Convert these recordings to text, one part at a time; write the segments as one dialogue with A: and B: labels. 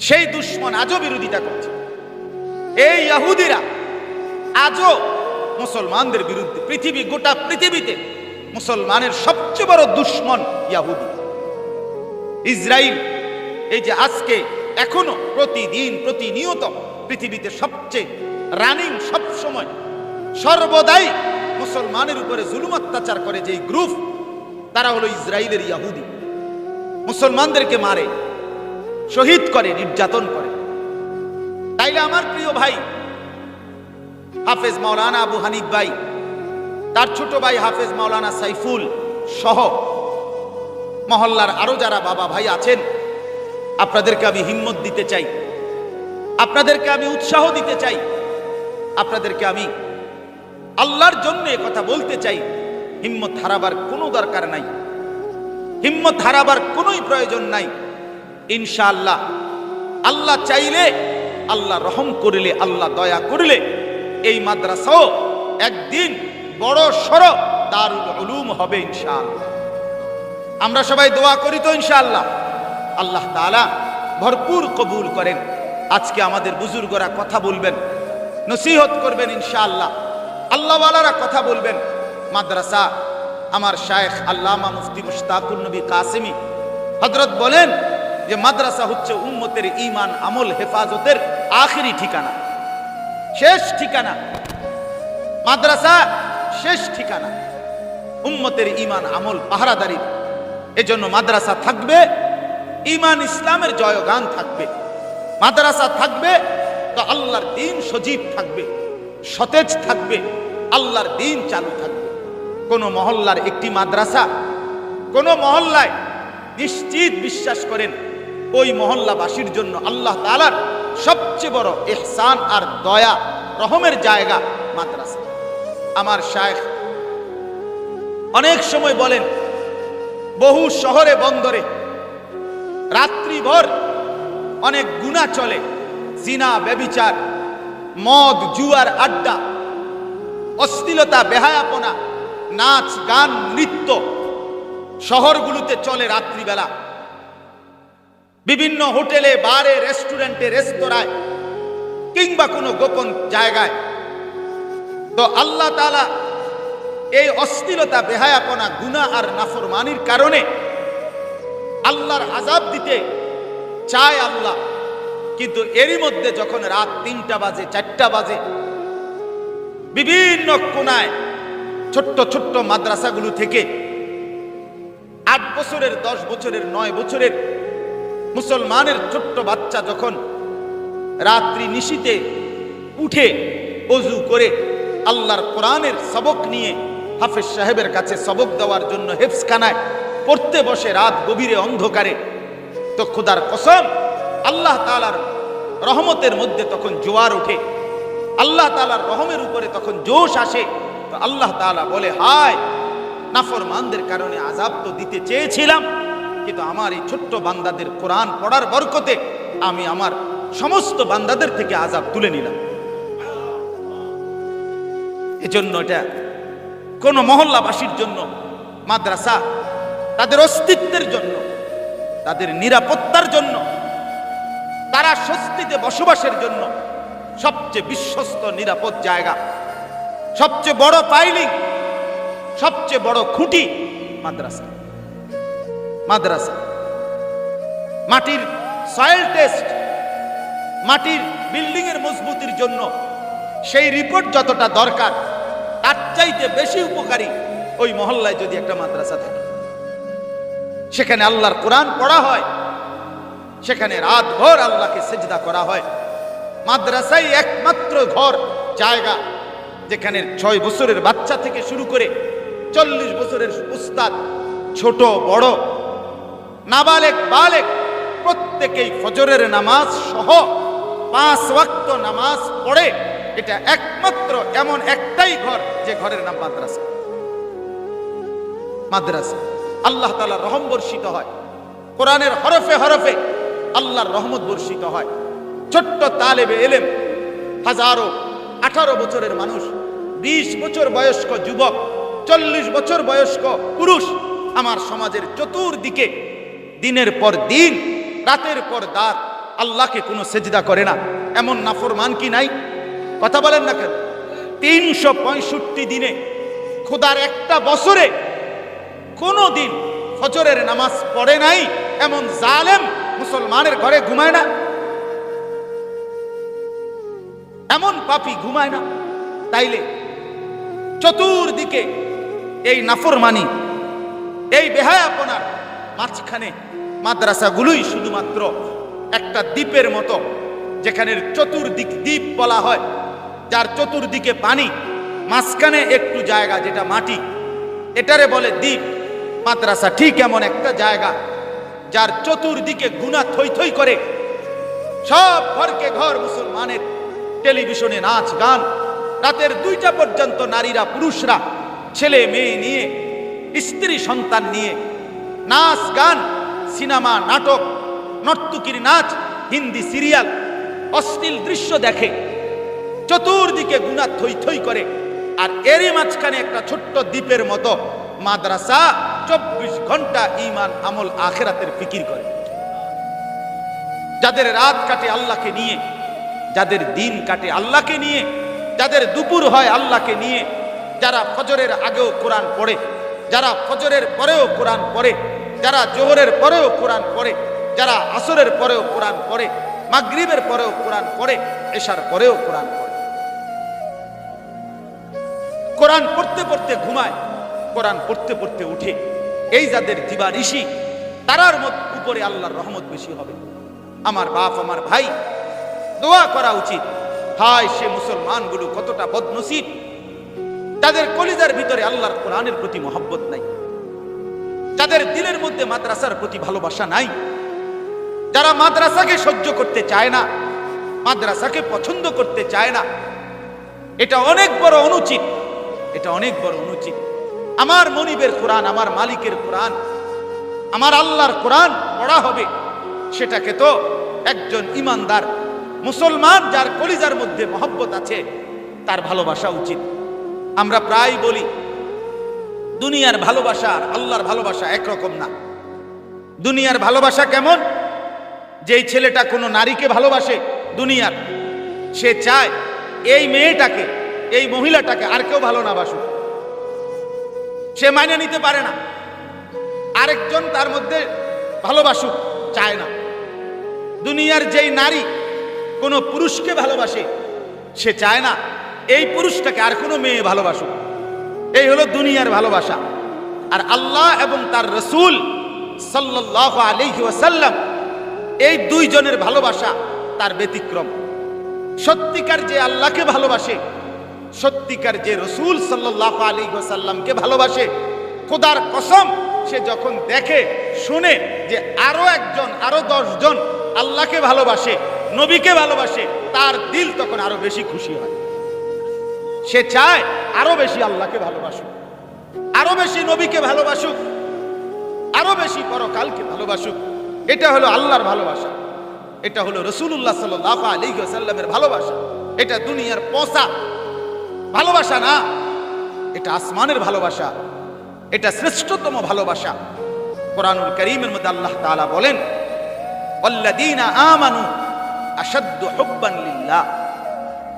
A: সেই দুশ্মন আজও বিরোধিতা করছে। এই ইয়াহুদিরা আজও মুসলমানদের বিরুদ্ধে, পৃথিবী, গোটা পৃথিবীতে মুসলমানের সবচেয়ে বড় দুশ্মন ইয়াহুদি। ইসরায়েল এই যে আজকে, এখনও প্রতিদিন প্রতিনিয়ত পৃথিবীতে সবচেয়ে রানিং সব সময় সর্বদাই মুসলমানের উপরে জুলুম অত্যাচার করে যেই গ্রুপ, তারা হলো ইসরায়েলের ইয়াহুদি। মুসলমানদেরকে মারে শহীদ করে, নির্যাতন করে। তাইলে আমার প্রিয় ভাই, হাফেজ মাওলানা আবু হানিফ ভাই, তার ছোট ভাই হাফেজ মাওলানা সাইফুল সহ মহল্লার আরও যারা বাবা ভাই আছেন, আপনাদেরকে আমি হিম্মত দিতে চাই, আপনাদেরকে আমি উৎসাহ দিতে চাই, আপনাদেরকে আমি আল্লাহর জন্য কথা বলতে চাই, হিম্মত হারাবার কোনো দরকার নাই, হিম্মত হারাবার কোনোই প্রয়োজন নাই। ইনশাআল্লাহ। আল্লাহ চাইলে, আল্লাহ রহম করিলে, আল্লাহ দয়া করিলে এই মাদ্রাসাও একদিন বড় সড় দারুল উলুম হবে ইনশাআল্লাহ। আমরা সবাই দোয়া করি তো ইনশাআল্লাহ। আল্লাহ তাআলা ভরপুর কবুল করেন। আজকে আমাদের বুজুর্গরা কথা বলবেন, নসিহত করবেন ইনশাআল্লাহ। আল্লাহওয়ালারা কথা বলবেন, মাদ্রাসা আমার শায়েখ আল্লামা মুফতি মুশতাকুর নবী কাসিমি হজরত বলেন যে মাদ্রাসা হচ্ছে উম্মতের ইমান আমল, হেফাজতের আখেরি ঠিকানা। শেষ ঠিকানা। মাদ্রাসা, শেষ ঠিকানা। উম্মতের ইমান আমল পাহারাদারির এজন্য মাদ্রাসা থাকবে ইমান ইসলামের জয়গান থাকবে। মাদ্রাসা থাকবে, তো আল্লাহর দিন সজীব থাকবে, সতেজ থাকবে, আল্লাহর দিন চালু থাকবে। কোন মহল্লার একটি মাদ্রাসা, কোন মহল্লায় নিশ্চিত বিশ্বাস করেন ওই মহল্লাবাসীর জন্য আল্লাহ তালার সবচেয়ে বড় এহসান আর দয়া, রহমের জায়গা মাদ্রাসা। আমার শায়েখ অনেক সময় বলেন, বহু শহরে, বন্দরে রাত্রিভর অনেক গুণা চলে, জিনা, ব্যবিচার, মদ, জুয়ার আড্ডা, অশ্লীলতা, বেহায়াপনা, নাচ, গান, নৃত্য শহরগুলোতে চলে রাত্রিবেলা। বিভিন্ন হোটেলে, বারে, রেস্টুরেন্টে, রেস্তোরাঁয়, কিংবা কোনো গোপন জায়গায়। তো আল্লাহ তালা এই অস্থিরতা বেহায়াপনা গুণা আর নাফরমানির কারণে আল্লাহর আজাব দিতে চায় আল্লাহ। কিন্তু এরই মধ্যে যখন রাত তিনটা বাজে, চারটা বাজে, বিভিন্ন কোনায় ছোট্ট ছোট্ট মাদ্রাসাগুলো থেকে আট বছরের, দশ বছরের, নয় বছরের মুসলমানের ছোট্ট বাচ্চা যখন রাত্রি নিশিতে উঠে অজু করে আল্লাহর কোরআনের সবক নিয়ে হাফেজ সাহেবের কাছে সবক দেওয়ার জন্য হেফসখানায় পড়তে বসে রাত গভীরে অন্ধকারে, তো খুদার কসম আল্লাহ তালার রহমতের মধ্যে তখন জোয়ার ওঠে। আল্লাহ তালার রহমের উপরে তখন জোশ আসে। তো আল্লাহ তালা বলে, হায়, নাফরমানদের কারণে আজাব তো দিতে চেয়েছিলাম কিন্তু আমার এই ছোট্ট বান্দাদের কোরআন পড়ার বরকতে আমি আমার সমস্ত বান্দাদের থেকে আজাব তুলে নিলাম। এজন্য এটা কোন মহল্লাবাসীর জন্য, মাদ্রাসা, তাদের অস্তিত্বের জন্য, তাদের নিরাপত্তার জন্য, তারা স্বস্তিতে বসবাসের জন্য সবচেয়ে বিশ্বস্ত নিরাপদ জায়গা, সবচেয়ে বড় পাইলিং, সবচেয়ে বড় খুঁটি মাদ্রাসা। মাদ্রাসা। মাটির সয়েল টেস্ট মাটির বিল্ডিং এর মজবুতির জন্য সেই রিপোর্ট যতটা দরকার, তার চাইতে বেশি উপকারী ওই মহল্লায় যদি একটা মাদ্রাসা থাকে। সেখানে আল্লাহর কোরআন পড়া হয়, সেখানে রাত ভর আল্লাহকে সেজদা করা হয়। মাদ্রাসাই একমাত্র ঘর, জায়গা, যেখানে ছয় বছরের বাচ্চা থেকে শুরু করে চল্লিশ বছরের উস্তাদ, ছোট, বড় নাবালেক, বালেক, প্রত্যেকেই ফজরের নামাজ সহ পাঁচ ওয়াক্ত নামাজ পড়ে। এটা একমাত্র এমন একটাই ঘর যে ঘরের নাম মাদ্রাসা। মাদ্রাসা। আল্লাহ তালা রহম বর্ষিত হয়। কোরআনের হরফে হরফে আল্লাহর রহমত বর্ষিত হয়। ছোট্ট তালেবে এলেম, হাজারো, আঠারো বছরের মানুষ, বিশ বছর বয়স্ক যুবক, চল্লিশ বছর বয়স্ক পুরুষ আমার সমাজের চতুর্দিকে দিনের পর দিন, রাতের পর রাত আল্লাহকে কোনো সেজদা করে না। এমন নাফরমান কি নাই? কথা বলেন না কেন? তিনশো পঁয়ষট্টি দিনে খোদার একটা বছরে কোনো দিন ফজরের নামাজ পড়ে নাই, এমন জালেম মুসলমানের ঘরে ঘুমায় না। এমন পাপি ঘুমায় না। তাইলে চতুর্দিকে এই নাফরমানি, এই বেহায়াপনার মাঝখানে মাদ্রাসাগুলোই শুধুমাত্র একটা দ্বীপের মতো, যেখানে চতুর্দিক দ্বীপ বলা হয়, যার চতুর্দিকে পানি, মাঝখানে একটু জায়গা যেটা মাটি। এটারে বলে দ্বীপ। মাদ্রাসা ঠিক এমন একটা জায়গা, যার চতুর্দিকে গুণা থই থই করে। সব ঘরকে ঘর মুসলমানের টেলিভিশনে নাচ, গান, রাতের দুইটা পর্যন্ত নারীরা, পুরুষরা ছেলে মেয়ে নিয়ে স্ত্রী সন্তান নিয়ে নাচ, গান সিনেমা, নাটক, নর্তুকির নাচ, হিন্দি সিরিয়াল, অশ্লীল দৃশ্য দেখে, চতুর্দিকে গুণা থই থই করে। আর এরই মাঝখানে একটা ছোট্ট দ্বীপের মতো মাদ্রাসা চব্বিশ ঘণ্টা ইমান আমল আখেরাতের ফিকির করে। যাদের রাত কাটে আল্লাহকে নিয়ে, যাদের দিন কাটে আল্লাহকে নিয়ে, যাদের দুপুর হয় আল্লাহকে নিয়ে, যারা ফজরের আগেও কোরআন পড়ে, যারা ফজরের পরেও কোরআন পড়ে যারা জোহরের পরেও কোরআন পড়ে, যারা আসরের পরেও কোরআন পড়ে, মাগরিবের পরেও কোরআন পড়ে, এশার পরেও কোরআন পড়ে। কোরআন পড়তে পড়তে ঘুমায়, কোরআন পড়তে পড়তে উঠে। এই যাদের দিবা ঋষি, তারার মত উপরে আল্লাহর রহমত বেশি হবে। আমার বাপ, আমার ভাই, দোয়া করা উচিত। হায়, সে মুসলমানগুলো কতটা বদনসিব। তাদের কলিজার ভিতরে আল্লাহর কোরআনের প্রতি মহব্বত নাই। যাদের দিলের মধ্যে মাদ্রাসার প্রতি ভালোবাসা নাই, যারা মাদ্রাসাকে সহ্য করতে চায় না, মাদ্রাসাকে পছন্দ করতে চায় না, এটা অনেক বড় অনুচিত, এটা অনেক বড় অনুচিত। আমার মনিবের কোরআন, আমার মালিকের কোরআন, আমার আল্লাহর কোরআন পড়া হবে, সেটাকে তো একজন ইমানদার মুসলমান যার কলিজার মধ্যে মহব্বত আছে, তার ভালোবাসা উচিত। আমরা প্রায় বলি দুনিয়ার ভালোবাসা আর আল্লাহর ভালোবাসা একরকম না। দুনিয়ার ভালোবাসা কেমন? যেই ছেলেটা কোনো নারীকে ভালোবাসে দুনিয়ার, সে চায় এই মেয়েটাকে, এই মহিলাটাকে আর কেউ ভালো না বাসুক। সে মাইনে নিতে পারে না। আরেকজন তার মধ্যে ভালোবাসুক, চায় না। দুনিয়ার যেই নারী কোনো পুরুষকে ভালোবাসে, সে চায় না, এই পুরুষটাকে আর কোনো মেয়ে ভালোবাসুক। এই হলো দুনিয়ার ভালোবাসা। আর আল্লাহ এবং তার রসুল সাল্লাহ আলহি ওয়াসাল্লাম এই দুইজনের ভালোবাসা তার ব্যতিক্রম। সত্যিকার যে আল্লাহকে ভালোবাসে, সত্যিকার যে রসুল সাল্লাহ আলী সাল্লামকে ভালোবাসে, খোদার কসম, সে যখন দেখে, শুনে যে আরও একজন, আরও জন আল্লাহকে ভালোবাসে, নবীকে ভালোবাসে, তার দিল তখন আরও বেশি খুশি হয়। সে চায় আরও বেশি আল্লাহকে ভালোবাসুক। আরও বেশি নবীকে ভালোবাসুক। আরও বেশি পরকালকে ভালোবাসুক। এটা হলো আল্লাহর ভালোবাসা। এটা হলো রসুল্লাহ সাল্লাহ আলী সাল্লামের ভালোবাসা। এটা দুনিয়ার পোষা ভালোবাসা না। এটা আসমানের ভালোবাসা। এটা শ্রেষ্ঠতম ভালোবাসা। কোরআনুল করিমের মধ্যে আল্লাহ তাআলা বলেন, আল্লাযীনা আমানু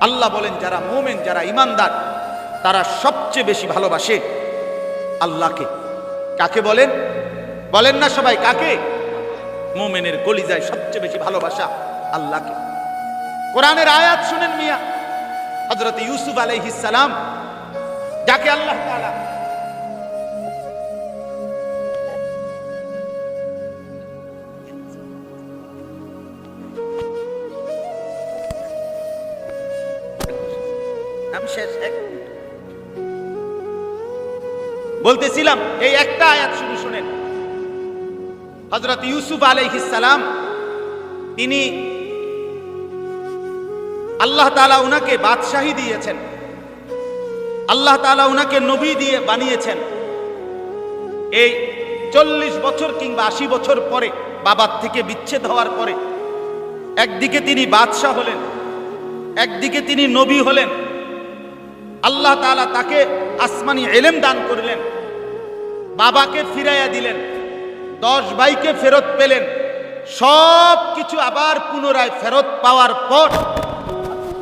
A: আল্লাহ বলেন, যারা মোমেন, যারা ইমানদার তারা সবচেয়ে বেশি ভালোবাসে আল্লাহকে। কাকে বলেন? বলেন না সবাই, কাকে? মোমেনের কলিজায় সবচেয়ে বেশি ভালোবাসা আল্লাহকে। কোরআনের আয়াত শুনেন মিয়া হজরত ইউসুফ সালাম, যাকে আল্লাহ আমি শেষ, এক বলতেছিলাম, এই একটা আয়াত শুধু শুনেন। হজরত ইউসুফ আলাইহিস সালাম, তিনি আল্লাহ তাআলা উনাকে বাদশাহী দিয়েছেন। আল্লাহ তাআলা উনাকে নবী দিয়ে বানিয়েছেন। এই চল্লিশ বছর কিংবা আশি বছর পরে, বাবার থেকে বিচ্ছেদ হওয়ার পরে, একদিকে তিনি বাদশাহ হলেন, একদিকে তিনি নবী হলেন। আল্লাহ তালা তাকে আসমানি এলেম দান করলেন। বাবাকে ফিরাইয়া দিলেন। দশ ভাইকে ফেরত পেলেন। সব কিছু আবার পুনরায় ফেরত পাওয়ার পর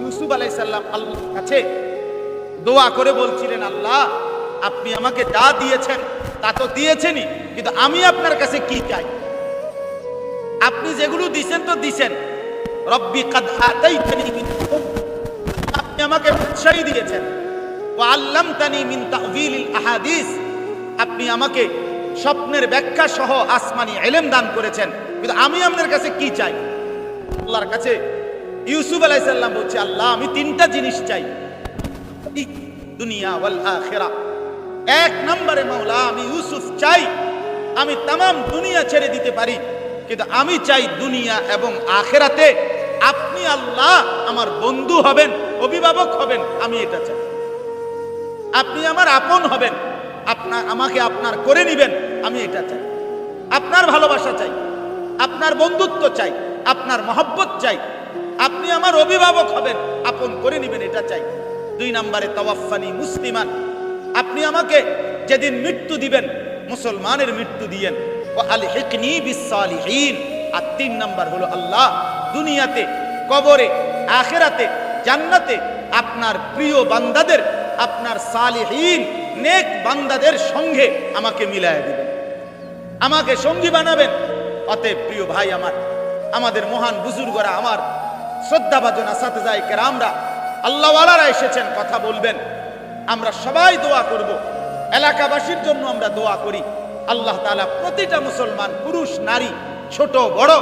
A: ইউসুফ আলাই সাল্লাম আল্লাহর কাছে দোয়া করে বলছিলেন, আল্লাহ, আপনি আমাকে যা দিয়েছেন, তা তো দিয়েছেনই, কিন্তু আমি আপনার কাছে কি চাই? আপনি যেগুলো দিছেন তো দিছেন। রব্বি কাদ আতাইতানি। আপনি আমাকে উৎসাহী দিয়েছেন। আল্লামতানি মিন তাওয়িলিল আহাদিস। আপনি আমাকে স্বপ্নের ব্যাখ্যা সহ আসমানি এলেম দান করেছেন, কিন্তু আমি আপনার কাছে কি চাই? আল্লাহর কাছে ইউসুফ আলাইসাল্লাম বলছে, আল্লাহ, আমি তিনটা জিনিস চাই। দুনিয়া ওয়াল আখিরা। এক নম্বরে মাওলা, আমি ইউসুফ চাই, আমি তাম দুনিয়া ছেড়ে দিতে পারি, কিন্তু আমি চাই দুনিয়া এবং আখেরাতে আপনি আল্লাহ আমার বন্ধু হবেন, অভিভাবক হবেন, আমি এটা চাই। আপনি আমার আপন হবেন। আপনার, আমাকে আপনার করে নিবেন, আমি এটা চাই। আপনার ভালোবাসা চাই, আপনার বন্ধুত্ব চাই, আপনার মহব্বত চাই। আপনি আমার অভিভাবক হবেন, আপন করে নিবেন, এটা চাই। দুই নম্বরে তওয়াফানি মুসলিমান। আপনি আমাকে যেদিন মৃত্যু দিবেন, মুসলমানের মৃত্যু দিয়েন। ও আল হিকনি বিসালিহীন। আর তিন নম্বর হলো আল্লাহ দুনিয়াতে, কবরে, আখেরাতে, জান্নাতে আপনার প্রিয় বান্দাদের আপনার সালিহীন নেক বান্দাদের সঙ্গে আমাকে মিলায় দিবেন। আমাকে সঙ্গী বানাবেন। অতএব প্রিয় ভাই আমার, আমাদের মহান বুজুর্গরা আমার, শ্রদ্ধাভাজন আসাতে যায় কেরামরা, আল্লাহওয়ালারা এসেছেন, কথা বলবেন। আমরা সবাই দোয়া করব। এলাকাবাসীর জন্য আমরা দোয়া করি। আল্লাহ তাআলা প্রতিটা মুসলমান, পুরুষ, নারী, ছোট, বড়,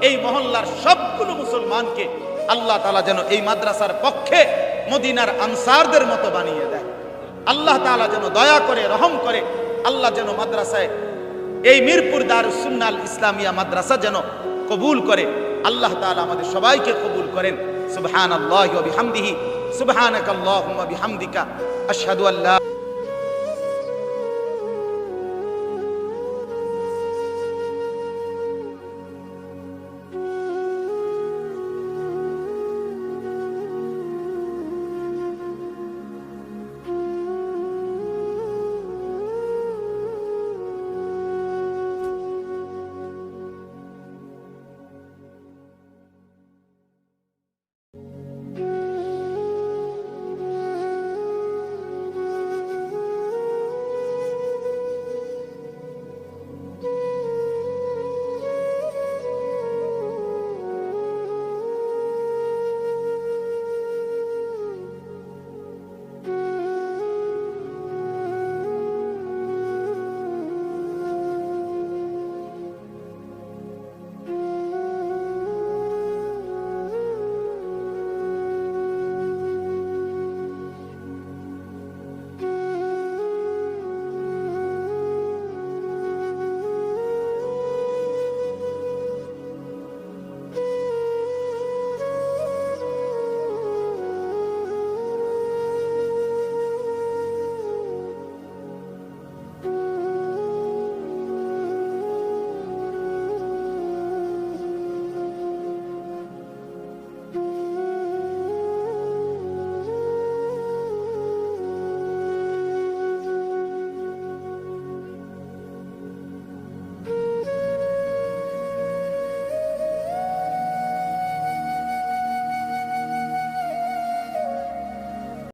A: এই মহল্লার সবগুলো মুসলমানকে আল্লাহ তালা যেন এই মাদ্রাসার পক্ষে মদিনার আনসারদের মতো বানিয়ে দেয়। আল্লাহ তালা যেন দয়া করে, রহম করে, আল্লাহ যেন মাদ্রাসায় এই মিরপুর দার সুন্নাল ইসলামিয়া মাদ্রাসা যেন কবুল করে। আল্লাহ তালা আমাদের সবাইকে কবুল করেন। সুবহান আল্লাহ বিহামদিহি। সুবহানাকাল্লাহুম্মা বিহামদিকা। আশহাদু আল্লা